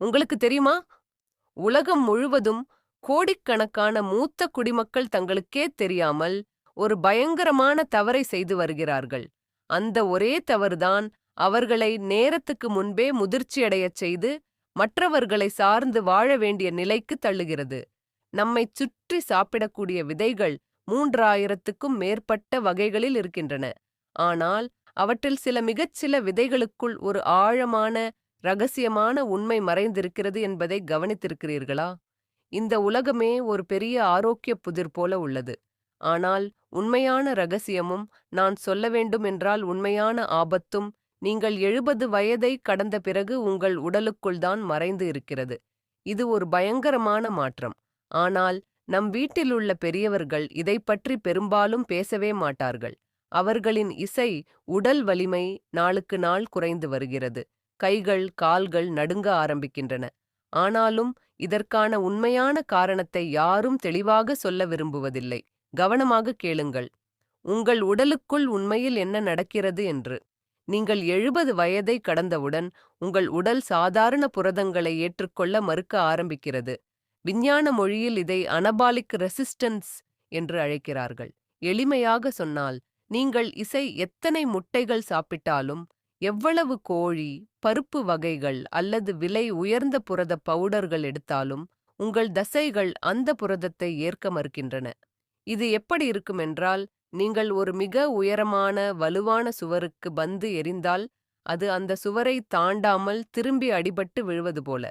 உங்களுக்கு தெரியுமா? உலகம் முழுவதும் கோடிக்கணக்கான மூத்த குடிமக்கள் தங்களுக்கே தெரியாமல் ஒரு பயங்கரமான தவறை செய்து வருகிறார்கள். அந்த ஒரே தவறுதான் அவர்களை நேரத்துக்கு முன்பே முதிர்ச்சியடையச் செய்து மற்றவர்களை சார்ந்து வாழ வேண்டிய நிலைக்கு தள்ளுகிறது. நம்மைச் சுற்றி சாப்பிடக்கூடிய விதைகள் மூன்றாயிரத்துக்கும் மேற்பட்ட வகைகளில் இருக்கின்றன. ஆனால் அவற்றில் சில மிகச் சில விதைகளுக்குள் ஒரு ஆழமான ரகசியமான உண்மை மறைந்திருக்கிறது என்பதை கவனித்திருக்கிறீர்களா? இந்த உலகமே ஒரு பெரிய ஆரோக்கிய புதிர் போல உள்ளது. ஆனால் உண்மையான ரகசியமும் நான் சொல்ல வேண்டும் என்றால் உண்மையான ஆபத்தும் நீங்கள் எழுபது வயதை கடந்த பிறகு உங்கள் உடலுக்குள் தான் மறைந்து இருக்கிறது. இது ஒரு பயங்கரமான மாற்றம். ஆனால் நம் வீட்டிலுள்ள பெரியவர்கள் இதைப் பற்றி பெரும்பாலும் பேசவே மாட்டார்கள். அவர்களின் இசை உடல் வலிமை நாளுக்கு நாள் குறைந்து வருகிறது. கைகள் கால்கள் நடுங்க ஆரம்பிக்கின்றன. ஆனாலும் இதற்கான உண்மையான காரணத்தை யாரும் தெளிவாக சொல்ல விரும்புவதில்லை. கவனமாக கேளுங்கள். உங்கள் உடலுக்குள் உண்மையில் என்ன நடக்கிறது என்று. நீங்கள் எழுபது வயதை கடந்தவுடன் உங்கள் உடல் சாதாரண புரதங்களை ஏற்றுக்கொள்ள மறுக்க ஆரம்பிக்கிறது. விஞ்ஞான மொழியில் இதை அனபாலிக் ரெசிஸ்டன்ஸ் என்று அழைக்கிறார்கள். எளிமையாக சொன்னால் நீங்கள் இசை எத்தனை முட்டைகள் சாப்பிட்டாலும் எவ்வளவு கோழி பருப்பு வகைகள் அல்லது விலை உயர்ந்த புரத பவுடர்கள் எடுத்தாலும் உங்கள் தசைகள் அந்த புரதத்தை ஏற்க மறுக்கின்றன. இது எப்படி இருக்குமென்றால் நீங்கள் ஒரு மிக உயரமான வலுவான சுவருக்கு பந்து எரிந்தால் அது அந்த சுவரை தாண்டாமல் திரும்பி அடிபட்டு விழுவது போல.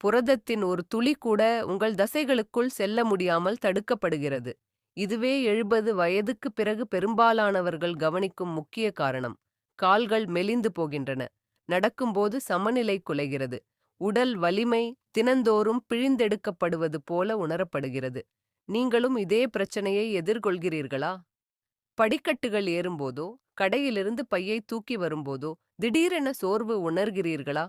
புரதத்தின் ஒரு துளி கூட உங்கள் தசைகளுக்குள் செல்ல முடியாமல் தடுக்கப்படுகிறது. இதுவே எழுபது வயதுக்கு பிறகு பெரும்பாலானவர்கள் கவனிக்கும் முக்கிய காரணம். கால்கள் மெலிந்து போகின்றன. நடக்கும்போது சமநிலை குலைகிறது. உடல் வலிமை தினந்தோறும் பிழிந்தெடுக்கப்படுவது போல உணரப்படுகிறது. நீங்களும் இதே பிரச்சனையை எதிர்கொள்கிறீர்களா? படிக்கட்டுகள் ஏறும்போதோ கடையிலிருந்து பையை தூக்கி வரும்போதோ திடீரென சோர்வு உணர்கிறீர்களா?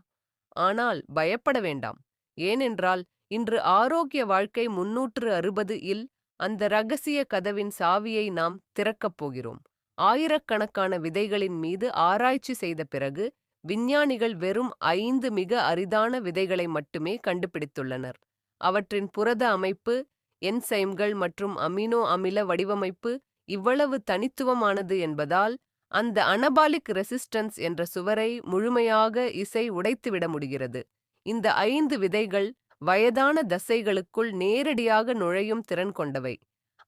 ஆனால் பயப்பட வேண்டாம். ஏனென்றால் இன்று ஆரோக்கிய வாழ்க்கை முன்னூற்று அறுபது இல் அந்த ரகசிய கதவின் சாவியை நாம் திறக்கப் போகிறோம். ஆயிரக்கணக்கான விதைகளின் மீது ஆராய்ச்சி செய்த பிறகு விஞ்ஞானிகள் வெறும் ஐந்து மிக அரிதான விதைகளை மட்டுமே கண்டுபிடித்துள்ளனர். அவற்றின் புரத அமைப்பு என்சைம்கள் மற்றும் அமினோ அமில வடிவமைப்பு இவ்வளவு தனித்துவமானது என்பதால் அந்த அனபாலிக் ரெசிஸ்டன்ஸ் என்ற சுவரை முழுமையாக இசை உடைத்துவிட முடிகிறது. இந்த ஐந்து விதைகள் வயதான தசைகளுக்குள் நேரடியாக நுழையும் திறன் கொண்டவை.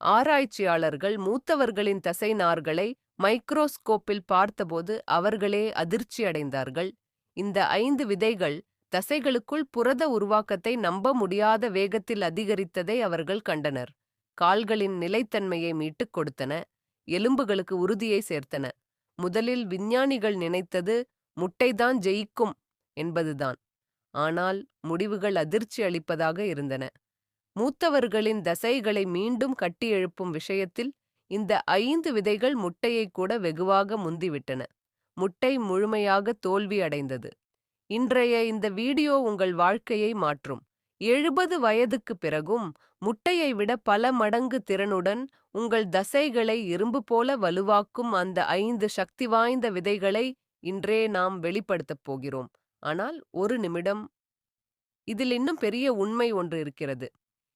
ஆராய்ச்சியாளர்கள் மூத்தவர்களின் தசை நார்களை மைக்ரோஸ்கோப்பில் பார்த்தபோது அவர்களே அதிர்ச்சி அடைந்தார்கள். இந்த ஐந்து விதைகள் தசைகளுக்குள் புரத உருவாக்கத்தை நம்ப முடியாத வேகத்தில் அதிகரித்ததை அவர்கள் கண்டனர். கால்களின் நிலைத்தன்மையை மீட்டுக் கொடுத்தன எலும்புகளுக்கு உறுதியை சேர்த்தன. முதலில் விஞ்ஞானிகள் நினைத்தது முட்டைதான் ஜெயிக்கும் என்பதுதான். ஆனால் முடிவுகள் அதிர்ச்சி அளிப்பதாக இருந்தன. மூத்தவர்களின் தசைகளை மீண்டும் கட்டியெழுப்பும் விஷயத்தில் இந்த ஐந்து விதைகள் முட்டையை கூட வெகுவாக முந்திவிட்டன. முட்டை முழுமையாக தோல்வி அடைந்தது. இன்றைய இந்த வீடியோ உங்கள் வாழ்க்கையை மாற்றும். எழுபது வயதுக்கு பிறகும் முட்டையை விட பல மடங்கு திறனுடன் உங்கள் தசைகளை இரும்பு போல வலுவாக்கும் அந்த ஐந்து சக்தி வாய்ந்த விதைகளை இன்றே நாம் வெளிப்படுத்தப் போகிறோம். ஆனால் ஒரு நிமிடம். இதில் இன்னும் பெரிய உண்மை ஒன்று இருக்கிறது.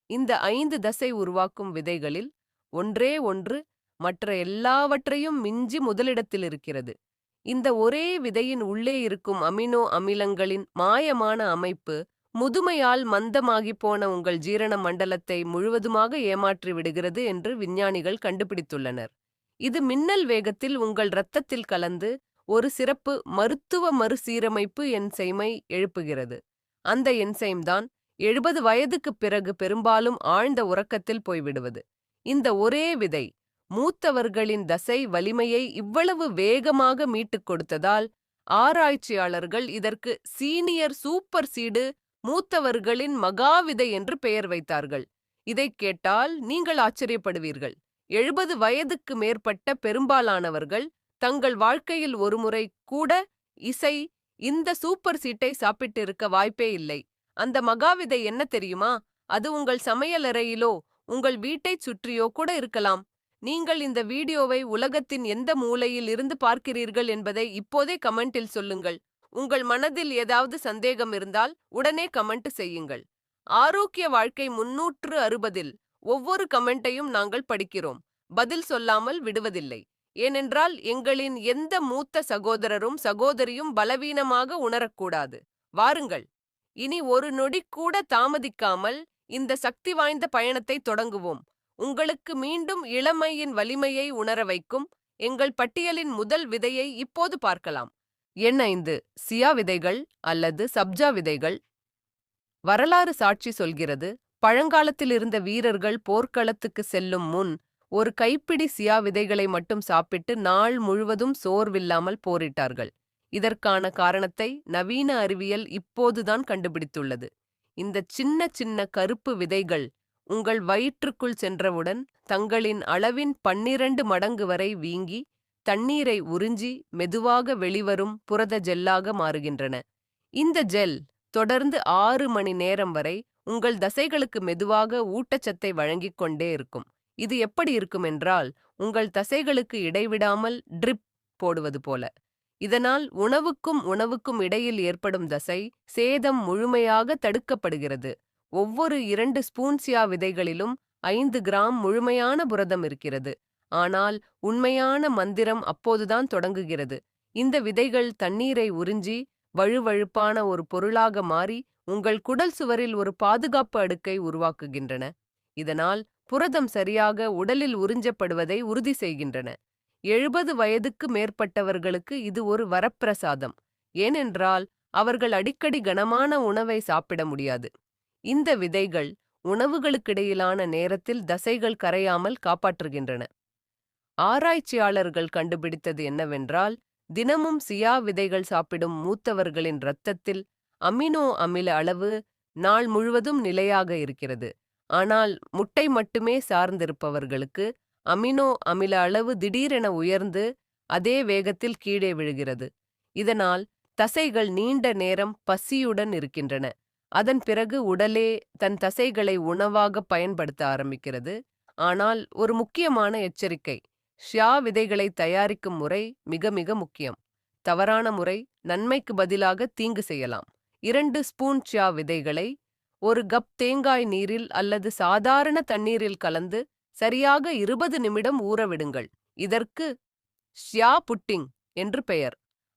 இந்த ஐந்து தசை உருவாக்கும் விதைகளில் ஒன்றே ஒன்று மற்ற எல்லாவற்றையும் மிஞ்சி முதலிடத்தில் இருக்கிறது. இந்த ஒரே விதையின் உள்ளே இருக்கும் அமினோ அமிலங்களின் மாயமான அமைப்பு முதுமையால் மந்தமாகிப் போன உங்கள் ஜீரண மண்டலத்தை முழுவதுமாக ஏமாற்றி விடுகிறது என்று விஞ்ஞானிகள் கண்டுபிடித்துள்ளனர். இது மின்னல் வேகத்தில் உங்கள் இரத்தத்தில் கலந்து ஒரு சிறப்பு மருத்துவ மறுசீரமைப்பு என்சைமை எழுப்புகிறது. அந்த என்சைம் தான் எழுபது வயதுக்குப் பிறகு பெரும்பாலும் ஆழ்ந்த உறக்கத்தில் போய்விடுவது. இந்த ஒரே விதை மூத்தவர்களின் தசை வலிமையை இவ்வளவு வேகமாக மீட்டுக் கொடுத்ததால் ஆராய்ச்சியாளர்கள் இதற்கு சீனியர் சூப்பர் சீடு மூத்தவர்களின் மகாவிதை என்று பெயர் வைத்தார்கள். இதைக் கேட்டால் நீங்கள் ஆச்சரியப்படுவீர்கள். எழுபது வயதுக்கு மேற்பட்ட பெரும்பாலானவர்கள் தங்கள் வாழ்க்கையில் ஒருமுறை கூட இசை இந்த சூப்பர் சீட்டை சாப்பிட்டிருக்க வாய்ப்பே இல்லை. அந்த மகாவிதை என்ன தெரியுமா? அது உங்கள் சமையலறையிலோ உங்கள் வீட்டைச் சுற்றியோ கூட இருக்கலாம். நீங்கள் இந்த வீடியோவை உலகத்தின் எந்த மூலையில் இருந்து பார்க்கிறீர்கள் என்பதை இப்போதே கமெண்டில் சொல்லுங்கள். உங்கள் மனதில் ஏதாவது சந்தேகம் இருந்தால் உடனே கமெண்ட் செய்யுங்கள். ஆரோக்கிய வாழ்க்கை முன்னூற்று அறுபதில் ஒவ்வொரு கமெண்ட்டையும் நாங்கள் படிக்கிறோம். பதில் சொல்லாமல் விடுவதில்லை. ஏனென்றால் எங்களின் எந்த மூத்த சகோதரரும் சகோதரியும் பலவீனமாக உணரக்கூடாது. வாருங்கள். இனி ஒரு நொடி கூட தாமதிக்காமல் இந்த சக்தி வாய்ந்த பயணத்தை தொடங்குவோம். உங்களுக்கு மீண்டும் இளமையின் வலிமையை உணர வைக்கும் எங்கள் பட்டியலின் முதல் விதையை இப்போது பார்க்கலாம். எண் ஐந்து சியா விதைகள் அல்லது சப்ஜா விதைகள். வரலாறு சாட்சி சொல்கிறது பழங்காலத்தில் இருந்த வீரர்கள் போர்க்களத்துக்கு செல்லும் முன் ஒரு கைப்பிடி சியா விதைகளை மட்டும் சாப்பிட்டு நாள் முழுவதும் சோர்வில்லாமல் போரிட்டார்கள். இதற்கான காரணத்தை நவீன அறிவியல் இப்போதுதான் கண்டுபிடித்துள்ளது. இந்த சின்ன சின்ன கருப்பு விதைகள் உங்கள் வயிற்றுக்குள் சென்றவுடன் தங்களின் அளவின் பன்னிரண்டு மடங்கு வரை வீங்கி தண்ணீரை உறிஞ்சி மெதுவாக வெளிவரும் புரத ஜெல்லாக மாறுகின்றன. இந்த ஜெல் தொடர்ந்து ஆறு மணி நேரம் வரை உங்கள் தசைகளுக்கு மெதுவாக ஊட்டச்சத்தை வழங்கிக் கொண்டே இருக்கும். இது எப்படி இருக்கும் என்றால் உங்கள் தசைகளுக்கு இடைவிடாமல் ட்ரிப் போடுவது போல. இதனால் உணவுக்கும் உணவுக்கும் இடையில் ஏற்படும் தசை சேதம் முழுமையாக தடுக்கப்படுகிறது. ஒவ்வொரு இரண்டு ஸ்பூன்சியா விதைகளிலும் ஐந்து கிராம் முழுமையான புரதம் இருக்கிறது. ஆனால் உண்மையான மந்திரம் அப்போதுதான் தொடங்குகிறது. இந்த விதைகள் தண்ணீரை உறிஞ்சி வழுவழுப்பான ஒரு பொருளாக மாறி உங்கள் குடல் சுவரில் ஒரு பாதுகாப்பு அடுக்கை உருவாக்குகின்றன. இதனால் புரதம் சரியாக உடலில் உறிஞ்சப்படுவதை உறுதி செய்கின்றன. எழுபது வயதுக்கு மேற்பட்டவர்களுக்கு இது ஒரு வரப்பிரசாதம். ஏனென்றால் அவர்கள் அடிக்கடி கனமான உணவை சாப்பிட முடியாது. இந்த விதைகள் உணவுகளுக்கிடையிலான நேரத்தில் தசைகள் கரையாமல் காப்பாற்றுகின்றன. ஆராய்ச்சியாளர்கள் கண்டுபிடித்தது என்னவென்றால் தினமும் சியா விதைகள் சாப்பிடும் மூத்தவர்களின் இரத்தத்தில் அமினோ அமில அளவு நாள் முழுவதும் நிலையாக இருக்கிறது. ஆனால் முட்டை மட்டுமே சார்ந்திருப்பவர்களுக்கு அமினோ அமில அளவு திடீரென உயர்ந்து அதே வேகத்தில் கீழே விழுகிறது. இதனால் தசைகள் நீண்ட நேரம் பசியுடன் இருக்கின்றன. அதன் பிறகு உடலே தன் தசைகளை உணவாக பயன்படுத்த ஆரம்பிக்கிறது. ஆனால் ஒரு முக்கியமான எச்சரிக்கை ஷியா விதைகளை தயாரிக்கும் முறை மிக மிக முக்கியம். தவறான முறை நன்மைக்கு பதிலாக தீங்கு செய்யலாம். இரண்டு ஸ்பூன் ஷியா விதைகளை ஒரு கப் தேங்காய் நீரில் அல்லது சாதாரண தண்ணீரில் கலந்து சரியாக இருபது நிமிடம் ஊறவிடுங்கள். இதற்கு ஷியா புட்டிங் என்று பெயர்.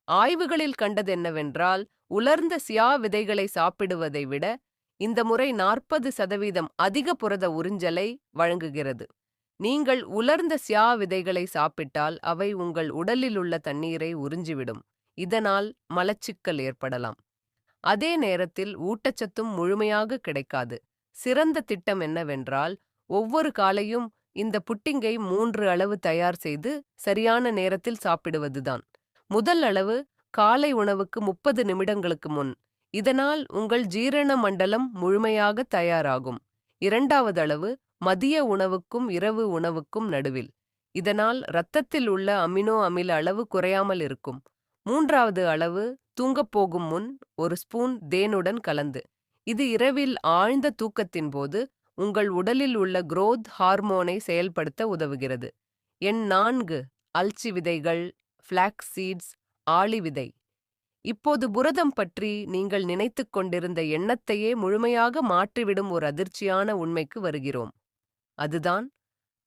ஆய்வுகளில் கண்டதென்னவென்றால் உலர்ந்த சியா விதைகளை சாப்பிடுவதை விட இந்த முறை நாற்பது சதவீதம் அதிக புரத உறிஞ்சலை வழங்குகிறது. நீங்கள் உலர்ந்த சியா விதைகளை சாப்பிட்டால் அவை உங்கள் உடலில் உள்ள தண்ணீரை உறிஞ்சிவிடும். இதனால் மலச்சிக்கல் ஏற்படலாம். அதே நேரத்தில் ஊட்டச்சத்தும் முழுமையாக கிடைக்காது. சிறந்த திட்டம் என்னவென்றால் ஒவ்வொரு காலையும் இந்த புட்டிங்கை மூன்று அளவு தயார் செய்து சரியான நேரத்தில் சாப்பிடுவதுதான். முதல் அளவு காலை உணவுக்கு முப்பது நிமிடங்களுக்கு முன். இதனால் உங்கள் ஜீரண மண்டலம் முழுமையாக தயாராகும். இரண்டாவது அளவு மதிய உணவுக்கும் இரவு உணவுக்கும் நடுவில். இதனால் இரத்தத்தில் உள்ள அமினோ அமில அளவு குறையாமல் இருக்கும். மூன்றாவது அளவு தூங்கப் போகும் முன் ஒரு ஸ்பூன் தேனுடன் கலந்து. இது இரவில் ஆழ்ந்த தூக்கத்தின் போது உங்கள் உடலில் உள்ள குரோத் ஹார்மோனை செயல்படுத்த உதவுகிறது. எண் நான்கு அல்ச்சி விதைகள் ஃப்ளாக்ஸ் சீட்ஸ் ஆளி விதை. இப்போது புரதம் பற்றி நீங்கள் நினைத்துக் கொண்டிருந்த எண்ணத்தையே முழுமையாக மாற்றிவிடும் ஒரு அதிர்ச்சியான உண்மைக்கு வருகிறோம். அதுதான்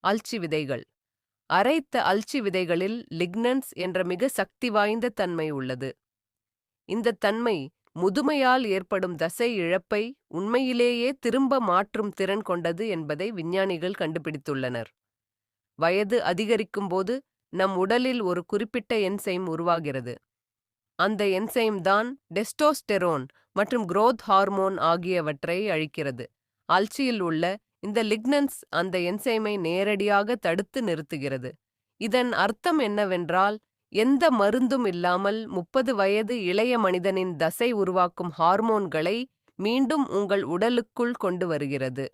அல்ச்சி விதைகள். அரைத்த அல்ச்சி விதைகளில் லிக்னன்ஸ் என்ற மிக சக்தி வாய்ந்த தன்மை உள்ளது. இந்த தன்மை முதுமையால் ஏற்படும் தசை இழப்பை உண்மையிலேயே திரும்ப மாற்றும் திறன் கொண்டது என்பதை விஞ்ஞானிகள் கண்டுபிடித்துள்ளனர். வயது அதிகரிக்கும்போது நம் உடலில் ஒரு குறிப்பிட்ட என்சைம் உருவாகிறது. அந்த என்சைம் தான் டெஸ்டோஸ்டெரோன் மற்றும் குரோத் ஹார்மோன் ஆகியவற்றை அழிக்கிறது. அல்ச்சியில் உள்ள இந்த லிக்னன்ஸ் அந்த என்சைமை நேரடியாக தடுத்து நிறுத்துகிறது. இதன் அர்த்தம் என்னவென்றால் எந்த மருந்தும் இல்லாமல் முப்பது வயது இளைய மனிதனின் தசை உருவாக்கும் ஹார்மோன்களை மீண்டும் உங்கள் உடலுக்குள் கொண்டு வருகிறது.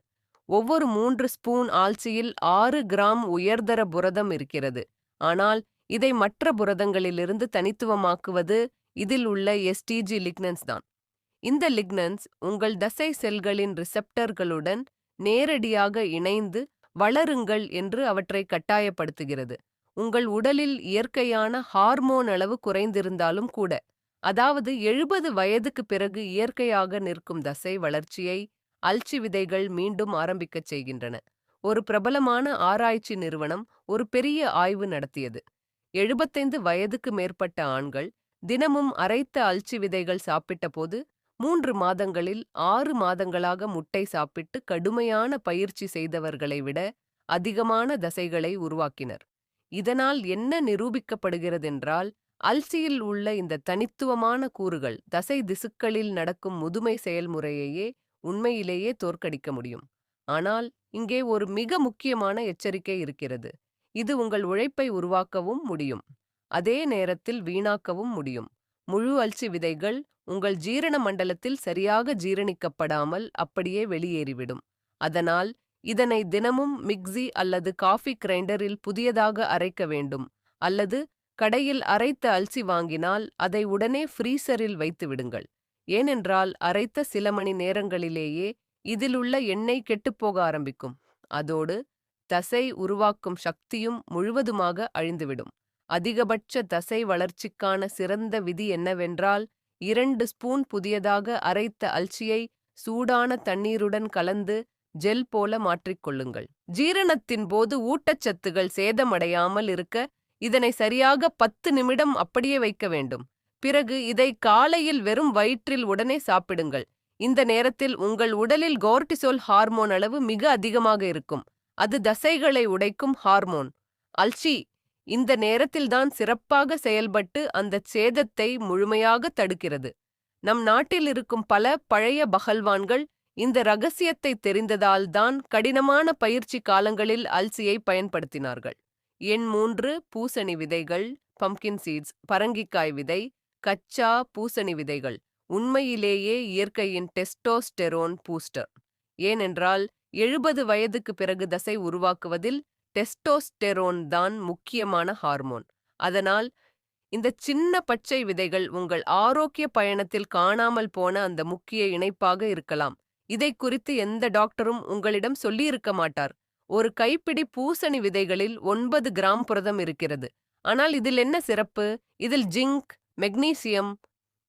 ஒவ்வொரு மூன்று ஸ்பூன் ஆல்சியில் ஆறு கிராம் உயர்தர புரதம் இருக்கிறது. ஆனால் இதை மற்ற புரதங்களிலிருந்து தனித்துவமாக்குவது இதில் உள்ள எஸ்டிஜி லிக்னன்ஸ் தான். இந்த லிக்னன்ஸ் உங்கள் தசை செல்களின் ரிசெப்டர்களுடன் நேரடியாக இணைந்து வளருங்கள் என்று அவற்றை கட்டாயப்படுத்துகிறது. உங்கள் உடலில் இயற்கையான ஹார்மோன் அளவு குறைந்திருந்தாலும் கூட அதாவது எழுபது வயதுக்கு பிறகு இயற்கையாக நிற்கும் தசை வளர்ச்சியை அல்சி விதைகள் மீண்டும் ஆரம்பிக்கச் செய்கின்றன. ஒரு பிரபலமான ஆராய்ச்சி நிறுவனம் ஒரு பெரிய ஆய்வு நடத்தியது. எழுபத்தைந்து வயதுக்கு மேற்பட்ட ஆண்கள் தினமும் அரைத்த அல்சி விதைகள் சாப்பிட்டபோது மூன்று மாதங்களில் ஆறு மாதங்களாக முட்டை சாப்பிட்டு கடுமையான பயிற்சி செய்தவர்களை விட அதிகமான தசைகளை உருவாக்கினர். இதனால் என்ன நிரூபிக்கப்படுகிறதென்றால் அல்சியில் உள்ள இந்த தனித்துவமான கூறுகள் தசை திசுக்களில் நடக்கும் முதுமை செயல்முறையையே உண்மையிலேயே தோற்கடிக்க முடியும். ஆனால் இங்கே ஒரு மிக முக்கியமான எச்சரிக்கை இருக்கிறது. இது உங்கள் உழைப்பை உருவாக்கவும் முடியும். அதே நேரத்தில் வீணாக்கவும் முடியும். முழு அல்சி விதைகள் உங்கள் ஜீரண மண்டலத்தில் சரியாக ஜீரணிக்கப்படாமல் அப்படியே வெளியேறிவிடும். அதனால் இதனை தினமும் மிக்ஸி அல்லது காஃபி கிரைண்டரில் புதியதாக அரைக்க வேண்டும். அல்லது கடையில் அரைத்த அல்சி வாங்கினால் அதை உடனே ஃப்ரீசரில் வைத்து விடுங்கள். ஏனென்றால் அரைத்த சில மணி நேரங்களிலேயே இதிலுள்ள எண்ணெய் கெட்டுப்போக ஆரம்பிக்கும். அதோடு தசை உருவாக்கும் சக்தியும் முழுவதுமாக அழிந்துவிடும். அதிகபட்ச தசை வளர்ச்சிக்கான சிறந்த விதி என்னவென்றால் இரண்டு ஸ்பூன் புதியதாக அரைத்த அல்சியை சூடான தண்ணீருடன் கலந்து ஜெல் போல மாற்றிக்கொள்ளுங்கள் ஜீரணத்தின் போது ஊட்டச்சத்துகள் சேதமடையாமல் இருக்க இதனை சரியாக பத்து நிமிடம் அப்படியே வைக்க வேண்டும். பிறகு இதை காலையில் வெறும் வயிற்றில் உடனே சாப்பிடுங்கள். இந்த நேரத்தில் உங்கள் உடலில் கோர்டிசோல் ஹார்மோன் அளவு மிக அதிகமாக இருக்கும். அது தசைகளை உடைக்கும் ஹார்மோன். அல்சி இந்த நேரத்தில்தான் சிறப்பாக செயல்பட்டு அந்த சேதத்தை முழுமையாக தடுக்கிறது. நம் நாட்டில் இருக்கும் பல பழைய பகல்வான்கள் இந்த ரகசியத்தை தெரிந்ததால்தான் கடினமான பயிற்சி காலங்களில் அல்சியை பயன்படுத்தினார்கள். எண் மூன்று பூசணி விதைகள் பம்கின் சீட்ஸ் பரங்கிக்காய் விதை கச்சா பூசணி விதைகள் உண்மையிலேயே இயற்கையின் டெஸ்டோஸ்டெரோன் பூஸ்டர் ஏனென்றால் எழுபது வயதுக்கு பிறகு தசை உருவாக்குவதில் டெஸ்டோஸ்டெரோன் தான் முக்கியமான ஹார்மோன் அதனால் இந்த சின்ன பச்சை விதைகள் உங்கள் ஆரோக்கிய பயணத்தில் காணாமல் போன அந்த முக்கிய இணைப்பாக இருக்கலாம். இதை குறித்து எந்த டாக்டரும் உங்களிடம் சொல்லியிருக்க மாட்டார். ஒரு கைப்பிடி பூசணி விதைகளில் ஒன்பது கிராம் புரதம் இருக்கிறது. ஆனால் இதில் என்ன சிறப்பு? இதில் ஜிங்க் மெக்னீசியம்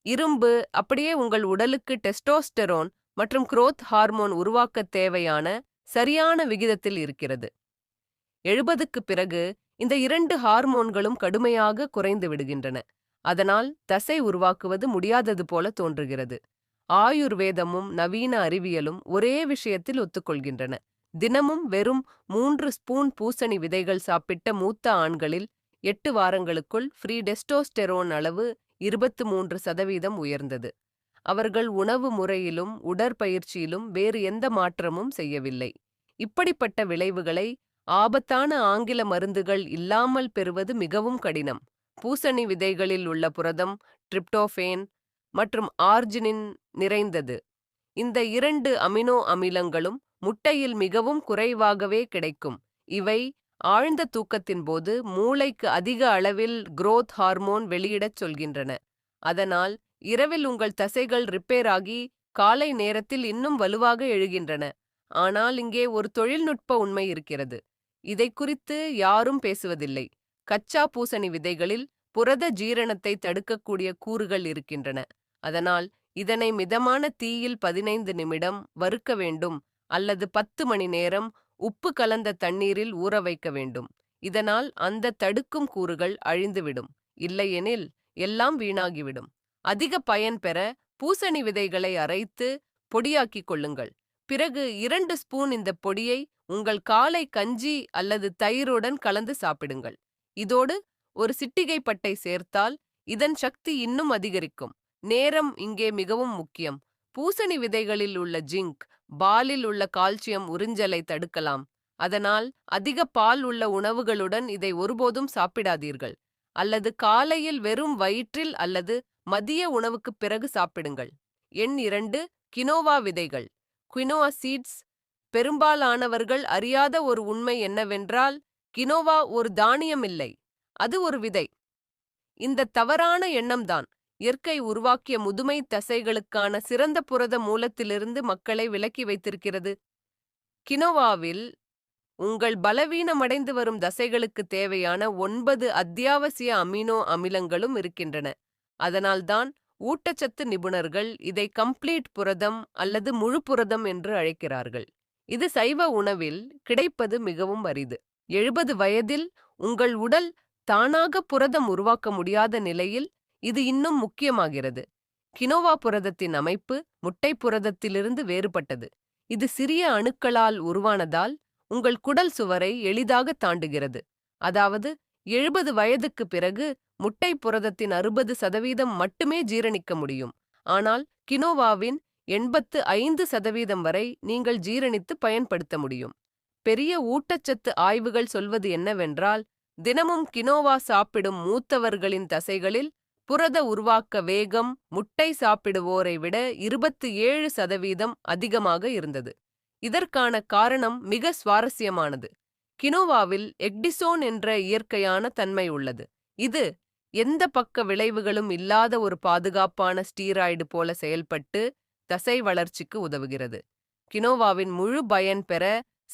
இரும்பு அப்படியே உங்கள் உடலுக்கு டெஸ்டோஸ்டெரோன் மற்றும் குரோத் ஹார்மோன் உருவாக்க தேவையான சரியான விகிதத்தில் இருக்கிறது. எழுபதுக்கு பிறகு இந்த இரண்டு ஹார்மோன்களும் கடுமையாக குறைந்து விடுகின்றன. அதனால் தசை உருவாக்குவது முடியாதது போல தோன்றுகிறது. ஆயுர்வேதமும் நவீன அறிவியலும் ஒரே விஷயத்தில் ஒத்துக்கொள்கின்றன. தினமும் வெறும் மூன்று ஸ்பூன் பூசணி விதைகள் சாப்பிட்ட மூத்த ஆண்களில் எட்டு வாரங்களுக்குள் ஃப்ரீ டெஸ்டோஸ்டெரோன் அளவு இருபத்து மூன்று சதவீதம் உயர்ந்தது. அவர்கள் உணவு முறையிலும் உடற்பயிற்சியிலும் வேறு எந்த மாற்றமும் செய்யவில்லை. இப்படிப்பட்ட விளைவுகளை ஆபத்தான ஆங்கில மருந்துகள் இல்லாமல் பெறுவது மிகவும் கடினம். பூசணி விதைகளில் உள்ள புரதம் ட்ரிப்டோஃபேன் மற்றும் ஆர்ஜினின் நிறைந்தது. இந்த இரண்டு அமினோ அமிலங்களும் முட்டையில் மிகவும் குறைவாகவே கிடைக்கும். இவை ஆழ்ந்த தூக்கத்தின் போது மூளைக்கு அதிக அளவில் குரோத் ஹார்மோன் வெளியிடச் சொல்கின்றன. அதனால் இரவில் உங்கள் தசைகள் ரிப்பேர் ஆகி காலை நேரத்தில் இன்னும் வலுவாக எழுகின்றன. ஆனால் இங்கே ஒரு தொழில்நுட்ப உண்மை இருக்கிறது. இதை குறித்து யாரும் பேசுவதில்லை. கச்சா பூசணி விதைகளில் புரத ஜீரணத்தை தடுக்கக்கூடிய கூறுகள் இருக்கின்றன. அதனால் இதனை மிதமான தீயில் பதினைந்து நிமிடம் வறுக்க வேண்டும் அல்லது பத்து மணி நேரம் உப்பு கலந்த தண்ணீரில் ஊற வைக்க வேண்டும். இதனால் அந்த தடுக்கும் கூறுகள் அழிந்துவிடும். இல்லையெனில் எல்லாம் வீணாகிவிடும். அதிக பயன் பெற பூசணி விதைகளை அரைத்து பொடியாக்கிக் கொள்ளுங்கள். பிறகு இரண்டு ஸ்பூன் இந்த பொடியை உங்கள் காலை கஞ்சி அல்லது தயிருடன் கலந்து சாப்பிடுங்கள். இதோடு ஒரு சிட்டிகை பட்டை சேர்த்தால் இதன் சக்தி இன்னும் அதிகரிக்கும். நேரம் இங்கே மிகவும் முக்கியம். பூசணி விதைகளில் உள்ள ஜிங்க் பாலில் உள்ள கால்சியம் உறிஞ்சலை தடுக்கலாம். அதனால் அதிக பால் உள்ள உணவுகளுடன் இதை ஒருபோதும் சாப்பிடாதீர்கள். அல்லது காலையில் வெறும் வயிற்றில் அல்லது மதிய உணவுக்குப் பிறகு சாப்பிடுங்கள். எண் இரண்டு கினோவா விதைகள். Quinoa seeds. பெரும்பாலானவர்கள் அறியாத ஒரு உண்மை என்னவென்றால் கினோவா ஒரு தானியம் இல்லை அது ஒரு விதை. இந்த தவறான எண்ணம்தான். இயற்கை உருவாக்கிய முதுமை தசைகளுக்கான சிறந்த புரத மூலத்திலிருந்து மக்களை விலக்கி வைத்திருக்கிறது. கினோவாவில் உங்கள் பலவீனமடைந்து வரும் தசைகளுக்கு தேவையான ஒன்பது அத்தியாவசிய அமினோ அமிலங்களும் இருக்கின்றன. அதனால்தான் ஊட்டச்சத்து நிபுணர்கள் இதை கம்ப்ளீட் புரதம் அல்லது முழு புரதம் என்று அழைக்கிறார்கள். இது சைவ உணவில் கிடைப்பது மிகவும் அரிது. எழுபது வயதில் உங்கள் உடல் தானாக புரதம் உருவாக்க முடியாத நிலையில் இது இன்னும் முக்கியமாகிறது. கினோவா புரதத்தின் அமைப்பு முட்டை புரதத்திலிருந்து வேறுபட்டது. இது சிறிய அணுக்களால் உருவானதால் உங்கள் குடல் சுவரை எளிதாக தாண்டுகிறது. அதாவது எழுபது வயதுக்கு பிறகு முட்டை புரதத்தின் அறுபது சதவீதம் மட்டுமே ஜீரணிக்க முடியும். ஆனால் கினோவாவின் எண்பத்து ஐந்து சதவீதம் வரை நீங்கள் ஜீரணித்து பயன்படுத்த முடியும். பெரிய ஊட்டச்சத்து ஆய்வுகள் சொல்வது என்னவென்றால் தினமும் கினோவா சாப்பிடும் மூத்தவர்களின் தசைகளில் புரத உருவாக்க வேகம் முட்டை சாப்பிடுவோரை விட இருபத்து ஏழு சதவீதம் அதிகமாக இருந்தது. இதற்கான காரணம் மிக சுவாரஸ்யமானது. கினோவாவில் எக்டிசோன் என்ற இயற்கையான தன்மை உள்ளது. இது எந்த பக்க விளைவுகளும் இல்லாத ஒரு பாதுகாப்பான ஸ்டீராய்டு போல செயல்பட்டு தசை வளர்ச்சிக்கு உதவுகிறது. கினோவாவின் முழு பயன் பெற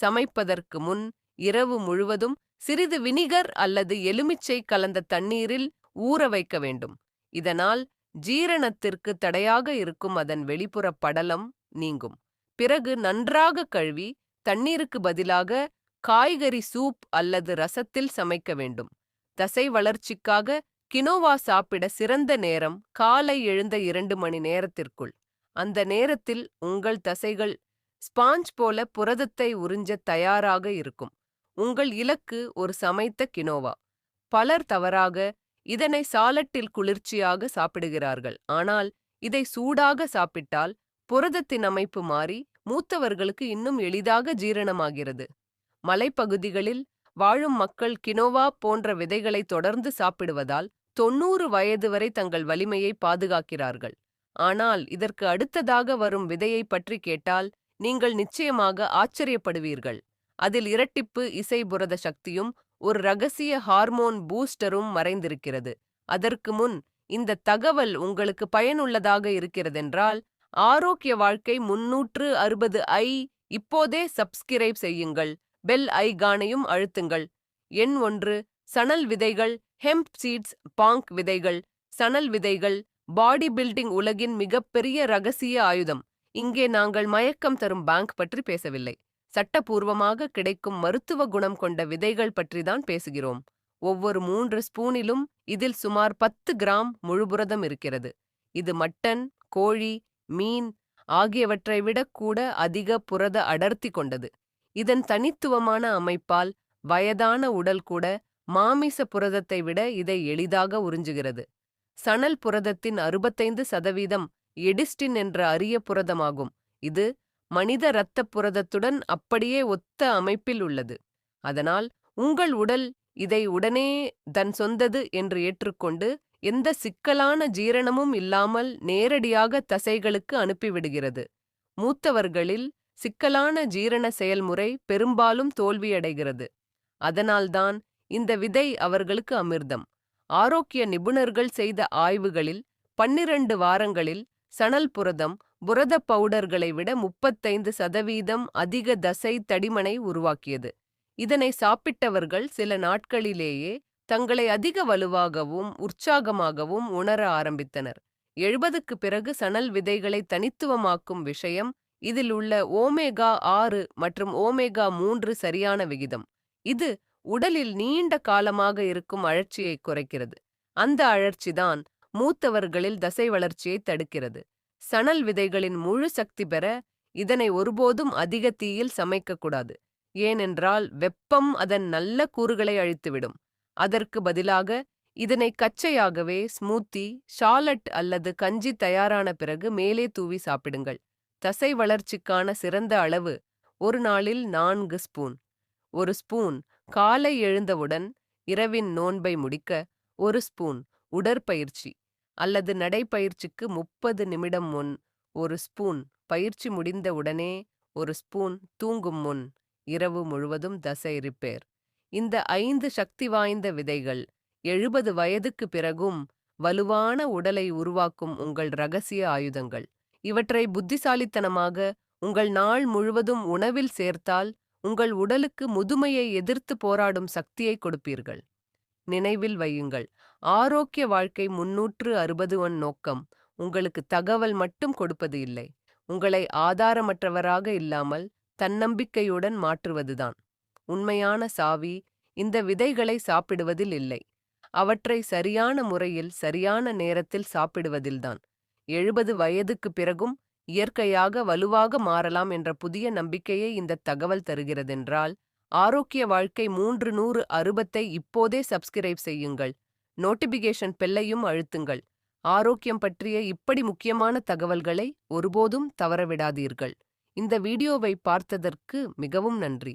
சமைப்பதற்கு முன் இரவு முழுவதும் சிறிது வினிகர் அல்லது எலுமிச்சை கலந்த தண்ணீரில் ஊற வைக்க வேண்டும். இதனால் ஜீரணத்திற்கு தடையாக இருக்கும் அதன் வெளிப்புற படலம் நீங்கும். பிறகு நன்றாக கழுவி தண்ணீருக்கு பதிலாக காய்கறி சூப் அல்லது ரசத்தில் சமைக்க வேண்டும். தசை வளர்ச்சிக்காக கினோவா சாப்பிட சிறந்த நேரம் காலை எழுந்த இரண்டு மணி நேரத்திற்குள். அந்த நேரத்தில் உங்கள் தசைகள் ஸ்பாஞ்ச் போல புரதத்தை உறிஞ்ச தயாராக இருக்கும். உங்கள் இலக்கு ஒரு சமைத்த கினோவா. பலர் தவறாக இதனை சாலட்டில் குளிர்ச்சியாக சாப்பிடுகிறார்கள். ஆனால் இதை சூடாக சாப்பிட்டால் புரதத்தின் அமைப்பு மாறி மூத்தவர்களுக்கு இன்னும் எளிதாக ஜீரணமாகிறது. மலைப்பகுதிகளில் வாழும் மக்கள் கினோவா போன்ற விதைகளை தொடர்ந்து சாப்பிடுவதால் தொன்னூறு வயது வரை தங்கள் வலிமையை பாதுகாக்கிறார்கள். ஆனால் இதற்கு அடுத்ததாக வரும் விதையை பற்றி கேட்டால் நீங்கள் நிச்சயமாக ஆச்சரியப்படுவீர்கள். அதில் இரட்டிப்பு இசை புரத சக்தியும் ஒரு ரகசிய ஹார்மோன் பூஸ்டரும் மறைந்திருக்கிறது. அதற்கு முன் இந்த தகவல் உங்களுக்கு பயனுள்ளதாக இருக்கிறதென்றால் ஆரோக்கிய வாழ்க்கை முன்னூற்று அறுபது ஐ இப்போதே சப்ஸ்கிரைப் செய்யுங்கள். பெல் ஐகானையும் அழுத்துங்கள். எண் ஒன்று சணல் விதைகள் ஹெம்ப் சீட்ஸ் பாங்க் விதைகள். சணல் விதைகள் பாடி பில்டிங் உலகின் மிகப்பெரிய ரகசிய ஆயுதம். இங்கே நாங்கள் மயக்கம் தரும் பேங்க் பற்றி பேசவில்லை. சட்டபூர்வமாக கிடைக்கும் மருத்துவ குணம் கொண்ட விதைகள் பற்றிதான் பேசுகிறோம். ஒவ்வொரு மூன்று ஸ்பூனிலும் இதில் சுமார் பத்து கிராம் முழுபுரதம் இருக்கிறது. இது மட்டன் கோழி மீன் ஆகியவற்றை விட கூட அதிக புரத அடர்த்தி கொண்டது. இதன் தனித்துவமான அமைப்பால் வயதான உடல் கூட மாமிச புரதத்தை விட இதை எளிதாக உறிஞ்சுகிறது. சணல் புரதத்தின் அறுபத்தைந்து சதவீதம் எடிஸ்டின் என்ற அரிய புரதமாகும். இது மனித இரத்த புரதத்துடன் அப்படியே ஒத்த அமைப்பில் உள்ளது. அதனால் உங்கள் உடல் இதை உடனே தன் சொந்தது என்று ஏற்றுக்கொண்டு எந்த சிக்கலான ஜீரணமும் இல்லாமல் நேரடியாக தசைகளுக்கு அனுப்பிவிடுகிறது. மூத்தவர்களில் சிக்கலான ஜீரண செயல்முறை பெரும்பாலும் தோல்வியடைகிறது. அதனால்தான் இந்த விதை அவர்களுக்கு அமிர்தம். ஆரோக்கிய நிபுணர்கள் செய்த ஆய்வுகளில் பன்னிரண்டு வாரங்களில் சணல் புரதம் புரத பவுடர்களை விட முப்பத்தைந்து சதவீதம் அதிக தசை தடிமனை உருவாக்கியது. இதனை சாப்பிட்டவர்கள் சில நாட்களிலேயே தங்களை அதிக வலுவாகவும் உற்சாகமாகவும் உணர ஆரம்பித்தனர். எழுபதுக்கு பிறகு சணல் விதைகளை தனித்துவமாக்கும் விஷயம் இதில் உள்ள ஓமேகா ஆறு மற்றும் ஓமேகா மூன்று சரியான விகிதம். இது உடலில் நீண்ட காலமாக இருக்கும் அழற்சியை குறைக்கிறது. அந்த அழற்சிதான் மூத்தவர்களில் தசை வளர்ச்சியை தடுக்கிறது. சணல் விதைகளின் முழு சக்தி பெற இதனை ஒருபோதும் அதிக தீயில் சமைக்கக்கூடாது ஏனென்றால் வெப்பம் அதன் நல்ல கூறுகளை அழித்துவிடும். அதற்கு பதிலாக இதனை கச்சையாகவே ஸ்மூத்தி ஷாலட் அல்லது கஞ்சி தயாரான பிறகு மேலே தூவி சாப்பிடுங்கள். தசை வளர்ச்சிக்கான சிறந்த அளவு ஒரு நாளில் நான்கு ஸ்பூன். ஒரு ஸ்பூன் காலை எழுந்தவுடன் இரவின் நோன்பை முடிக்க ஒரு ஸ்பூன் உடற்பயிற்சி. அல்லது நடைப்பயிற்சிக்கு முப்பது நிமிடம் முன் ஒரு ஸ்பூன் பயிற்சி முடிந்த உடனே ஒரு ஸ்பூன் தூங்கும் முன் இரவு முழுவதும் தசை ரிப்பேர் இந்த ஐந்து சக்தி வாய்ந்த விதைகள் எழுபது வயதுக்கு பிறகும் வலுவான உடலை உருவாக்கும் உங்கள் ரகசிய ஆயுதங்கள். இவற்றை புத்திசாலித்தனமாக உங்கள் நாள் முழுவதும் உணவில் சேர்த்தால் உங்கள் உடலுக்கு முதுமையை எதிர்த்து போராடும் சக்தியை கொடுப்பீர்கள். நினைவில் வையுங்கள். ஆரோக்கிய வாழ்க்கை முன்னூற்று அறுபது ஒன் நோக்கம். உங்களுக்கு தகவல் மட்டும் கொடுப்பது இல்லை. உங்களை ஆதாரமற்றவராக இல்லாமல் தன்னம்பிக்கையுடன் மாற்றுவதுதான். உண்மையான சாவி இந்த விதைகளை சாப்பிடுவதில் இல்லை. அவற்றை சரியான முறையில் சரியான நேரத்தில் சாப்பிடுவதில்தான். எழுபது வயதுக்கு பிறகும் இயற்கையாக வலுவாக மாறலாம் என்ற புதிய நம்பிக்கையை இந்த தகவல் தருகிறதென்றால் ஆரோக்கிய வாழ்க்கை மூன்று நூறு அறுபத்தை இப்போதே சப்ஸ்கிரைப் செய்யுங்கள். நோட்டிபிகேஷன் பெல்லையும் அழுத்துங்கள். ஆரோக்கியம் பற்றிய இப்படி முக்கியமான தகவல்களை ஒருபோதும் தவறவிடாதீர்கள். இந்த வீடியோவை பார்த்ததற்கு மிகவும் நன்றி.